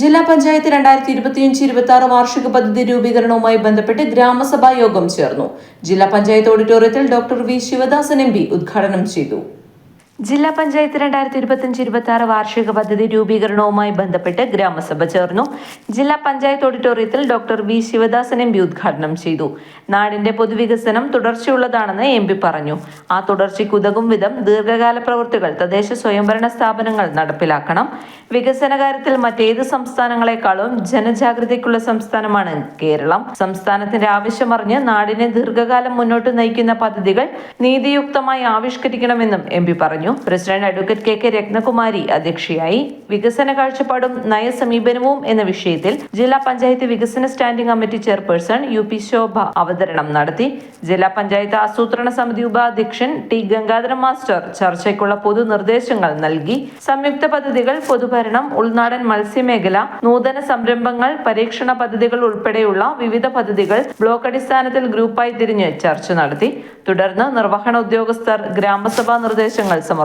ജില്ലാ പഞ്ചായത്ത് രണ്ടായിരത്തി ഇരുപത്തിയഞ്ച് ഇരുപത്തി ആറ് വാർഷിക പദ്ധതി രൂപീകരണവുമായി ബന്ധപ്പെട്ട് ഗ്രാമസഭാ യോഗം ചേർന്നു. ജില്ലാ പഞ്ചായത്ത് ഓഡിറ്റോറിയത്തിൽ ഡോക്ടർ വി ശിവദാസൻ എം ഉദ്ഘാടനം ചെയ്തു. ജില്ലാ പഞ്ചായത്ത് രണ്ടായിരത്തി ഇരുപത്തിയഞ്ച് ഇരുപത്തി ആറ് വാർഷിക പദ്ധതി രൂപീകരണവുമായി ബന്ധപ്പെട്ട് ഗ്രാമസഭ ചേർന്നു. ജില്ലാ പഞ്ചായത്ത് ഓഡിറ്റോറിയത്തിൽ doctor V Sivadasan M P ഉദ്ഘാടനം ചെയ്തു. നാടിന്റെ പൊതുവികസനം തുടർച്ചയുള്ളതാണെന്ന് എം പി പറഞ്ഞു. ആ തുടർച്ചയ്ക്ക് ഉതകും വിധം ദീർഘകാല പ്രവൃത്തികൾ തദ്ദേശ സ്വയംഭരണ സ്ഥാപനങ്ങൾ നടപ്പിലാക്കണം. വികസന കാര്യത്തിൽ മറ്റേത് സംസ്ഥാനങ്ങളെക്കാളും ജനജാഗ്രതയ്ക്കുള്ള സംസ്ഥാനമാണ് കേരളം. സംസ്ഥാനത്തിന്റെ ആവശ്യമറിഞ്ഞ് നാടിനെ ദീർഘകാലം മുന്നോട്ട് നയിക്കുന്ന പദ്ധതികൾ നീതിയുക്തമായി ആവിഷ്കരിക്കണമെന്നും എം പി പറഞ്ഞു. President advocate K K Rathnakumari അധ്യക്ഷയായി. വികസന കാഴ്ചപ്പാടും നയസമീപനവും എന്ന വിഷയത്തിൽ ജില്ലാ പഞ്ചായത്ത് വികസന standing committee chairperson U P Shobha അവതരണം നടത്തി. ജില്ലാ പഞ്ചായത്ത് ആസൂത്രണ സമിതി ഉപാധ്യക്ഷൻ ടി ഗംഗാധര മാസ്റ്റർ ചർച്ചയ്ക്കുള്ള പൊതു നിർദ്ദേശങ്ങൾ നൽകി. സംയുക്ത പദ്ധതികൾ പൊതുഭരണം ഉൾനാടൻ മത്സ്യമേഖല നൂതന സംരംഭങ്ങൾ പരീക്ഷണ പദ്ധതികൾ ഉൾപ്പെടെയുള്ള വിവിധ പദ്ധതികൾ ബ്ലോക്ക് അടിസ്ഥാനത്തിൽ ഗ്രൂപ്പായി തിരിഞ്ഞ് ചർച്ച നടത്തി. തുടർന്ന് നിർവഹണ ഉദ്യോഗസ്ഥർ ഗ്രാമസഭാ നിർദ്ദേശങ്ങൾ സമർപ്പിച്ചു.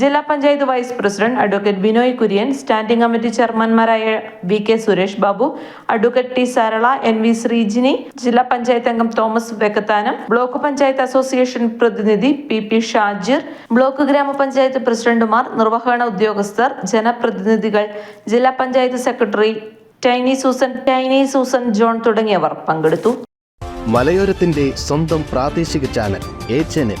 ജില്ലാ panchayat vice president advocate Binoy Kurian standing committee ചെയർമാൻമാരായ V K Suresh Babu advocate T Sarala N V Sreejini ജില്ലാ പഞ്ചായത്ത് അംഗം തോമസ് വെക്കത്താനം ബ്ലോക്ക് പഞ്ചായത്ത് അസോസിയേഷൻ പ്രതിനിധി പി പി ഷാജിർ ബ്ലോക്ക് ഗ്രാമപഞ്ചായത്ത് പ്രസിഡന്റുമാർ നിർവഹണ ഉദ്യോഗസ്ഥർ ജനപ്രതിനിധികൾ ജില്ലാ പഞ്ചായത്ത് സെക്രട്ടറി ടൈനി സൂസൻ ടൈനി സൂസൻ ജോൺ തുടങ്ങിയവർ പങ്കെടുത്തു. മലയോരത്തിന്റെ സ്വന്തം പ്രാദേശിക ചാനൽ എ ചാനൽ.